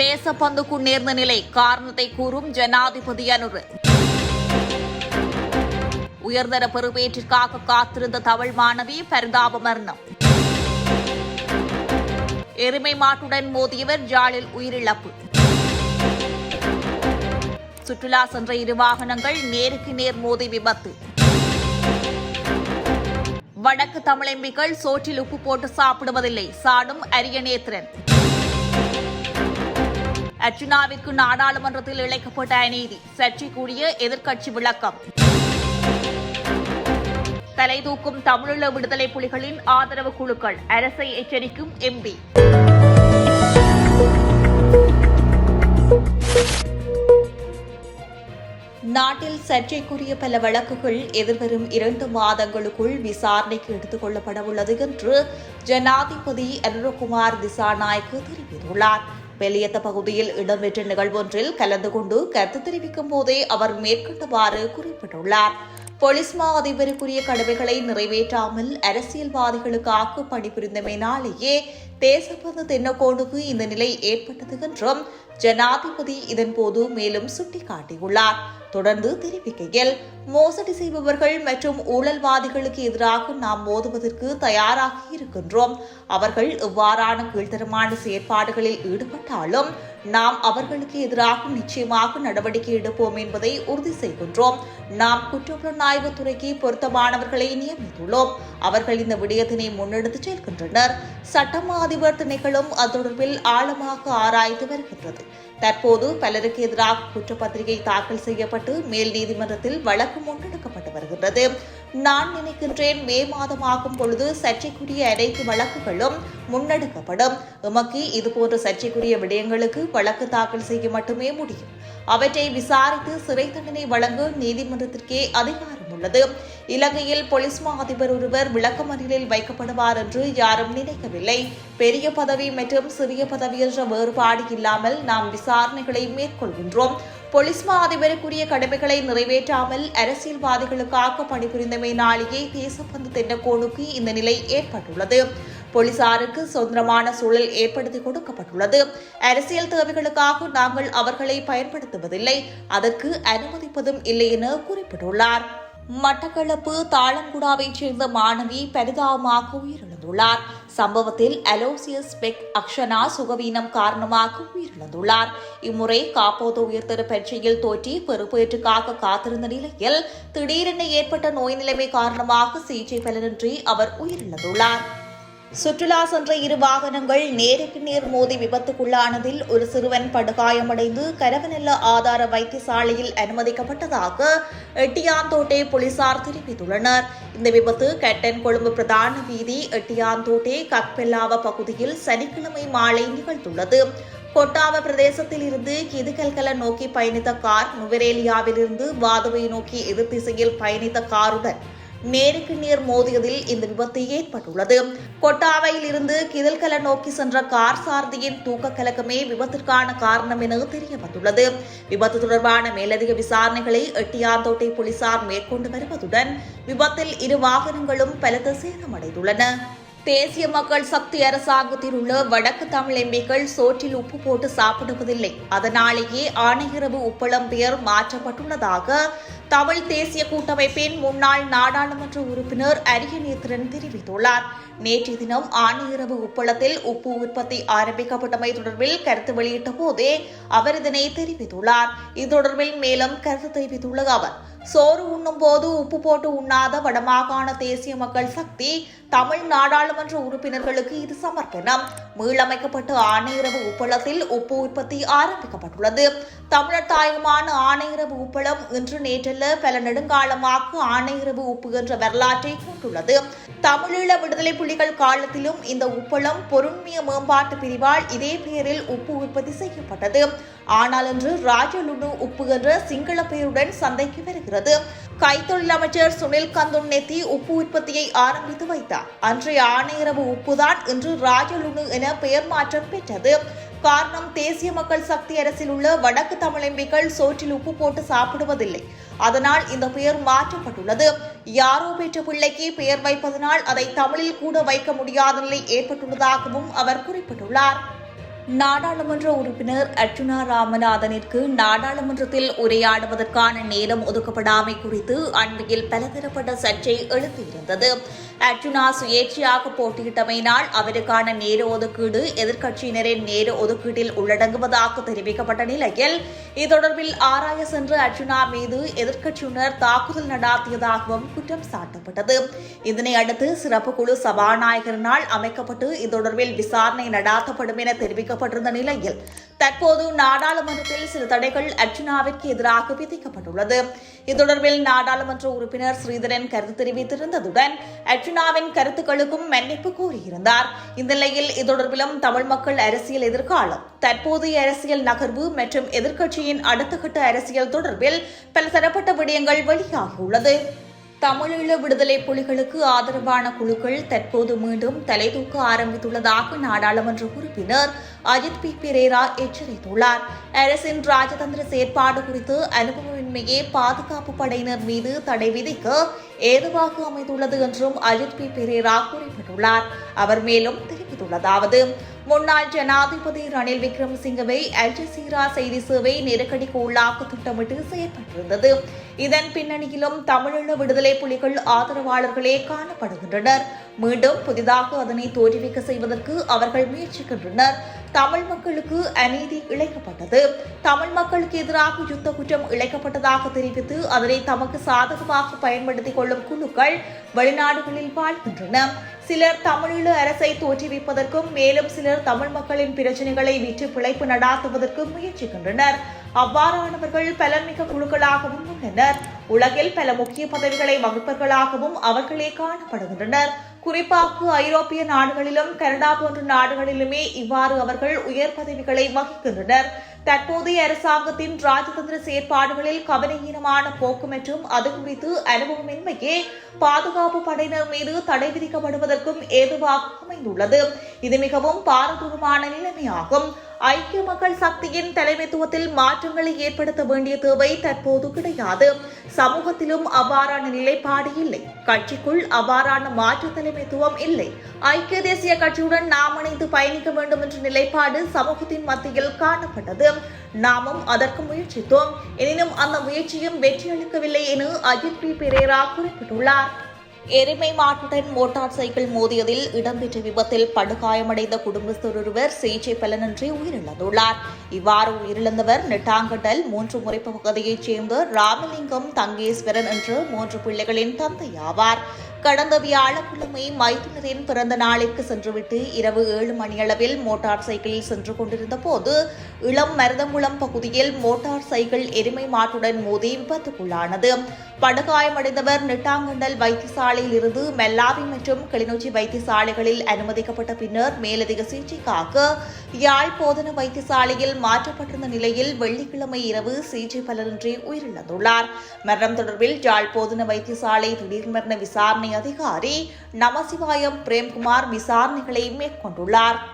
தேசப்பந்துக்கு நேர்ந்த நிலை காரணத்தை கூறும் ஜனாதிபதி அனுரு. உயர்தர பெறுபேற்றிற்காக காத்திருந்த தமிழ் மாணவி பரிதாப மரணம். எருமை மாட்டுடன் மோதியவர் ஜாலில் உயிரிழப்பு. சுற்றுலா சென்ற இரு வாகனங்கள் நேருக்கு நேர் மோதி விபத்து. வடக்கு தமிழெம்பிகள் சோற்றில் உப்பு போட்டு சாப்பிடுவதில்லை சாடும் அரியநேத்திரன் அர்ஜுனாவிற்கு நாடாளுமன்றத்தில் இழைக்கப்பட்ட அநீதி. சர்ச்சைக்குரிய எதிர்க்கட்சி விளக்கம். தலைதூக்கும் தமிழீழ விடுதலை புலிகளின் ஆதரவு குழுக்கள். அரசை எச்சரிக்கும் எம்பி. நாட்டில் சர்ச்சைக்குரிய பல வழக்குகள் எதிர்வரும் இரண்டு மாதங்களுக்குள் விசாரணைக்கு எடுத்துக் கொள்ளப்பட உள்ளது என்று ஜனாதிபதி அனுரகுமார் திசாநாயக்கு தெரிவித்துள்ளார். பெலியத்த பகுதியில் இடம்பெற்ற நிகழ்வொன்றில் கலந்து கொண்டு கருத்து தெரிவிக்கும் போதே அவர் மேற்கொண்டவாறு குறிப்பிட்டுள்ளார். போலீஸ் மா அதிபருக்குரிய கடமைகளை நிறைவேற்றாமல் அரசியல்வாதிகளுக்காக பணிபுரிந்தமைனாலேயே தேசபந்து தென்னகோடுக்கு இந்த நிலை ஏற்பட்டது என்றும் ஜனாதிபதி இதன்போது மேலும் சுட்டிக்காட்டியுள்ளார். தொடர்ந்து தெரிவிக்கையில் மோசடி செய்பவர்கள் மற்றும் ஊழல்வாதிகளுக்கு எதிராக நாம் மோதுவதற்கு தயாராக இருக்கின்றோம். அவர்கள் இவ்வாறான கீழ்த்தரமான செயற்பாடுகளில் ஈடுபட்டாலும் நாம் அவர்களுக்கு எதிராக நிச்சயமாக நடவடிக்கை எடுப்போம் என்பதை உறுதி செய்கின்றோம். நாம் குற்றப்புலனாய்வு துறைக்கு பொருத்தமானவர்களை நியமித்துள்ளோம். அவர்கள் இந்த விடயத்தினை முன்னெடுத்து செல்கின்றனர். சட்டமா அதிபர் திணைக்களும் அது தொடர்பில் ஆழமாக ஆராய்ந்து வருகின்றது. தற்போது பலருக்கு எதிராக குற்றப்பத்திரிகை தாக்கல் செய்யப்பட்டு மேல் நீதிமன்றத்தில் வழக்கு முன்னெடுக்கப்பட்டு வருகின்றது. நான் நினைக்கின்றேன் மே மாதமாகும் பொழுது சர்ச்சைக்குரிய அனைத்து வழக்குகளும் முன்னெடுக்கப்படும். எமக்கு இதுபோன்ற சர்ச்சைக்குரிய விடயங்களுக்கு வழக்கு தாக்கல் செய்ய மட்டுமே முடியும். அவற்றை விசாரித்து சிறை தண்டனை வழங்க நீதிமன்றத்திற்கே அதிகாரம் உள்ளது. இலங்கையில் போலீஸ் மா அதிபர் ஒருவர் விளக்கமறியலில் வைக்கப்படுவார் என்று யாரும் நினைக்கவில்லை. பெரிய பதவி மற்றும் சிறிய பதவி என்ற வேறுபாடு இல்லாமல் நாம் விசாரணைகளை மேற்கொள்கின்றோம். போலீஸ் மா அதிபருக்குரிய கடமைகளை நிறைவேற்றாமல் அரசியல்வாதிகளுக்காக பணிபுரிந்தமையினாலேயே தேசப்பந்து தென்னக்கோனுக்கு இந்த நிலை ஏற்பட்டுள்ளது. போலீசாருக்கு சுதந்திரமான சூழல் ஏற்படுத்தி கொடுக்கப்பட்டுள்ளது. அரசியல் தேவைகளுக்காக நாங்கள் அவர்களை பயன்படுத்துவதில்லை. அதற்கு அனுமதிப்பதும் இல்லை என குறிப்பிட்டுள்ளார். மட்டக்களப்பு தாளங்குடாவைச் சேர்ந்த மாணவி பரிதாபமாக உயிரிழந்துள்ளார். சம்பவத்தில் அலோசியஸ் பெக் அக்ஷனா சுகவீனம் காரணமாக உயிரிழந்துள்ளார். இம்முறை காப்போது உயர்தர பரீட்சையில் தோற்றி பெறுபேற்றுக்காக காத்திருந்த நிலையில் திடீரென ஏற்பட்ட நோய் நிலைமை காரணமாக சிகிச்சை பலனின்றி அவர் உயிரிழந்துள்ளார். சுற்றுலா சென்ற இரு வாகனங்கள் நேருக்கு நேர் மோதி விபத்துக்குள்ளானதில் ஒரு சிறுவன் படுகாயமடைந்து கரவநல்ல ஆதார வைத்தியசாலையில் அனுமதிக்கப்பட்டதாக எட்டியாந்தோட்டை போலீசார் தெரிவித்துள்ளனர். இந்த விபத்து கெட்டன் கொழும்பு பிரதான வீதி எட்டியாந்தோட்டை கக்பெல்லாவ பகுதியில் சனிக்கிழமை மாலை நிகழ்ந்துள்ளது. கொட்டாவ பிரதேசத்தில் இருந்து கிதுகல்கல நோக்கி பயணித்த கார் நுவரேலியாவிலிருந்து வாதுவை நோக்கி எதிர் திசையில் பயணித்த காருடன் நேருக்கு நேர் மோதியதில் இந்த விபத்து ஏற்பட்டுள்ளது. கொட்டாவையில் இருந்து கிதல்கல நோக்கி சென்ற கார் சாரதியின் தூக்க கலக்கமே விபத்திற்கான காரணம் என தெரிய வந்துள்ளது விபத்து தொடர்பான மேலதிக விசாரணைகளை எட்டியாந்தோட்டை போலீசார் மேற்கொண்டு வருவதுடன் விபத்தில் இரு வாகனங்களும் பலத்த சேதமடைந்துள்ளன. தேசிய மக்கள் சக்தி அரசாங்கத்தில் உள்ள வடக்கு தமிழ் எம்பிக்கள் சோற்றில் உப்பு போட்டு சாப்பிடுவதில்லை. அதனாலேயே ஆணையரவு உப்பளம் பெயர் மாற்றப்பட்டுள்ளதாக தமிழ் தேசிய கூட்டமைப்பின் முன்னாள் நாடாளுமன்ற உறுப்பினர் அரியநேத்திரன் தெரிவித்துள்ளார். நேற்றைய தினம் ஆணையரவு உப்பளத்தில் உப்பு உற்பத்தி ஆரம்பிக்கப்பட்டமை தொடர்பில் கருத்து வெளியிட்ட போதே அவர் இதனை தெரிவித்துள்ளார். இது தொடர்பில் மேலும் கருத்து தெரிவித்துள்ள அவர் சோறு உண்ணும் போது உப்பு போட்டு உண்ணாத வடமாகாண தேசிய மக்கள் சக்தி தமிழ் நாடாளுமன்ற உறுப்பினர்களுக்கு இது சமர்ப்பணம். மீளமைக்கப்பட்ட ஆணையரவு உப்பளத்தில் உப்பு உற்பத்தி ஆரம்பிக்கப்பட்டுள்ளது. தமிழர் தாயகமான ஆணையரவு உப்பளம் இன்று நேற்றல்ல பல நெடுங்காலமாக ஆணையரவு உப்பு என்ற வரலாற்றை கொண்டுள்ளது. தமிழீழ விடுதலை புலிகள் காலத்திலும் இந்த உப்பளம் பொருண்மைய மேம்பாட்டு பிரிவால் இதே பெயரில் உப்பு உற்பத்தி செய்யப்பட்டது. ஆனால் இன்று ராஜலுணு உப்பு என்ற சிங்கள பெயருடன் சந்தைக்கு வருகிறது. கைத்தொழில் அமைச்சர் சுனில் கந்துன் நெத்தி உப்பு உற்பத்தியை ஆரம்பித்து வைத்தார். அன்றைய ஆணையரவு உப்புதான் இன்று ராஜலுணு என பெயர் மாற்றம் பெற்றது. காரணம் தேசிய மக்கள் சக்தி அரசில் உள்ள வடக்கு தமிழம்பிகள் சோற்றில் உப்பு போட்டு சாப்பிடுவதில்லை. அதனால் இந்த பெயர் மாற்றப்பட்டுள்ளது. யாரோ பெற்ற பிள்ளைக்கு பெயர் வைப்பதனால் அதை தமிழில் கூட வைக்க முடியாத நிலை ஏற்பட்டுள்ளதாகவும் அவர் குறிப்பிட்டுள்ளார். நாடாளுமன்ற உறுப்பினர் அர்ச்சுனா ராமநாதனிற்கு நாடாளுமன்றத்தில் உரையாடுவதற்கான நேரம் ஒதுக்கப்படாமை குறித்து அண்மையில் பலதரப்பட்ட சர்ச்சை எழுப்பியிருந்தது. அர்ஜுனா சுயேட்சையாக போட்டியிட்டமையினால் அவருக்கான நேர ஒதுக்கீடு எதிர்க்கட்சியினரின் நேர ஒதுக்கீட்டில் உள்ளடங்குவதாக தெரிவிக்கப்பட்ட நிலையில் இது தொடர்பில் ஆராய சென்ற அர்ஜுனா மீது எதிர்க்கட்சியினர் தாக்குதல் நடாத்தியதாகவும் குற்றம் சாட்டப்பட்டது. இதனையடுத்து சிறப்பு குழு சபாநாயகரினால் அமைக்கப்பட்டு இது தொடர்பில் விசாரணை நடாத்தப்படும் என தெரிவிக்கப்பட்டிருந்த நிலையில் தற்போது நாடாளுமன்றத்தில் சில தடைகள் அர்ஜுனாவிற்கு எதிராக விதிக்கப்பட்டுள்ளது. இது தொடர்பில் நாடாளுமன்ற உறுப்பினர் ஸ்ரீதரன் கருத்து தெரிவித்திருந்ததுடன் அர்ச்சுனாவின் கருத்துக்களுக்கும் மன்னிப்பு கோரியிருந்தார். இந்த நிலையில் இது தொடர்பிலும் தமிழ் மக்கள் அரசியல் எதிர்காலம் தற்போதைய அரசியல் நகர்வு மற்றும் எதிர்க்கட்சியின் அடுத்த கட்ட அரசியல் தொடர்பில் பல தரப்பட்ட விடயங்கள் வெளியாகியுள்ளது. தமிழீழ விடுதலை புலிகளுக்கு ஆதரவான குழுக்கள் தற்போது மீண்டும் தலை தூக்க ஆரம்பித்துள்ளதாக நாடாளுமன்ற உறுப்பினர் அஜித் பி. பிரேரா எச்சரித்துள்ளார். அரசின் ராஜதந்திர செயற்பாடு குறித்து அனுபவமின்மையே பாதுகாப்பு படையினர் மீது தடை விதிக்க ஏதுவாக அமைந்துள்ளது என்றும் அஜித் பி. பிரேரா குறிப்பிட்டுள்ளார். அவர் மேலும் தெரிவித்துள்ளதாவது முன்னாள் ஜனாதிபதி ரணில் விக்ரமசிங்கவை அல்ஜசீரா செய்தி சேவை நெருக்கடிக்கு உள்ளாக்க திட்டமிட்டு செயற்பட்டிருந்தது. இதன் பின்னணியிலும் தமிழீழ விடுதலை புலிகள் ஆதரவாளர்களே காணப்படுகின்றனர். மீண்டும் புதிதாக அதனை தோற்றுவிக்க செய்வதற்கு அவர்கள் முயற்சிக்கின்றனர். தமிழ் மக்களுக்கு அநீதி இழைக்கப்பட்டது. தமிழ் மக்களுக்கு எதிராக யுத்த குற்றம் இழைக்கப்பட்டதாக தெரிவித்து அதனை தமக்கு சாதகமாக பயன்படுத்திக் கொள்ளும் குழுக்கள் வெளிநாடுகளில் வாழ்கின்றன. சிலர் தமிழீழ அரசை தோற்றுவிப்பதற்கும் மேலும் சிலர் தமிழ் மக்களின் பிரச்சனைகளை விற்று பிழைப்பு நடாத்துவதற்கும் முயற்சிக்கின்றனர். அவ்வாறானவர்கள் பலமிக்க குழுக்களாகவும் உள்ளனர். உலகில் பல முக்கிய பதவிகளை வகுப்பவர்களாகவும் அவர்களே காணப்படுகின்றனர். குறிப்பாக ஐரோப்பிய நாடுகளிலும் கனடா போன்ற நாடுகளிலுமே இவ்வாறு அவர்கள் உயர் பதவிகளை வகிக்கின்றனர். தற்போதைய அரசாங்கத்தின் ராஜதந்திர செயற்பாடுகளில் கவனஹீனமான போக்கு மற்றும் அது குறித்து அனுபவமின்மையே பாதுகாப்பு படையினர் மீது தடை விதிக்கப்படுவதற்கும் ஏதுவாக அமைந்துள்ளது. இது மிகவும் பாரதூரமான நிலைமையாகும். ஐக்கிய மக்கள் சக்தியின் தலைமைத்துவத்தில் மாற்றங்களை ஏற்படுத்த வேண்டிய தேவை தற்போது கிடையாது. சமூகத்திலும் அவ்வாறான நிலைப்பாடு இல்லை. கட்சிக்குள் அவ்வாறான மாற்று தலைமைத்துவம் இல்லை. ஐக்கிய தேசிய கட்சியுடன் நாம் இணைந்து பயணிக்க வேண்டும் என்ற நிலைப்பாடு சமூகத்தின் மத்தியில் காணப்பட்டது. நாமும் அதற்கு முயற்சித்தோம். எனினும் அந்த முயற்சியும் வெற்றியளிக்கவில்லை என அஜித் பி. பெரேரா குறிப்பிட்டுள்ளார். எருமை மாட்டுடன் மோட்டார் சைக்கிள் மோதியதில் இடம்பெற்ற விபத்தில் படுகாயமடைந்த குடும்பத்தொருவர் சிகிச்சை பலனின்றி உயிரிழந்துள்ளார். இவ்வாறு உயிரிழந்தவர் நெட்டாங்கடல் மூன்று முறை பகுதியைச் சேர்ந்த ராமலிங்கம் தங்கேஸ்வரன் என்ற மூன்று பிள்ளைகளின் தந்தையாவார். கடந்த வியாழக்கிழமை மைத்துனரின் பிறந்த நாளிற்கு சென்றுவிட்டு இரவு ஏழு மணியளவில் மோட்டார் சைக்கிளில் சென்று கொண்டிருந்த போது இளம் மருதங்குளம் பகுதியில் மோட்டார் சைக்கிள் எருமை மாட்டுடன் மோதி விபத்துக்குள்ளானது. படுகாயமடைந்தவர் நெட்டாங்கண்டல் வைத்தியசாலையில் இருந்து மெல்லாவி மற்றும் கிளிநொச்சி வைத்தியசாலைகளில் அனுமதிக்கப்பட்ட பின்னர் மேலதிக சிகிச்சைக்காக யாழ் போதன வைத்தியசாலையில் மாற்றப்பட்டிருந்த நிலையில் வெள்ளிக்கிழமை இரவு சிகிச்சை பலனின்றி உயிரிழந்துள்ளார். மரணம் தொடர்பில் யாழ் போதன வைத்தியசாலை திடீர் மரண விசாரணை அதிகாரி நமசிவாயம் பிரேம்குமார் விசாரணைகளை மேற்கொண்டுள்ளார்.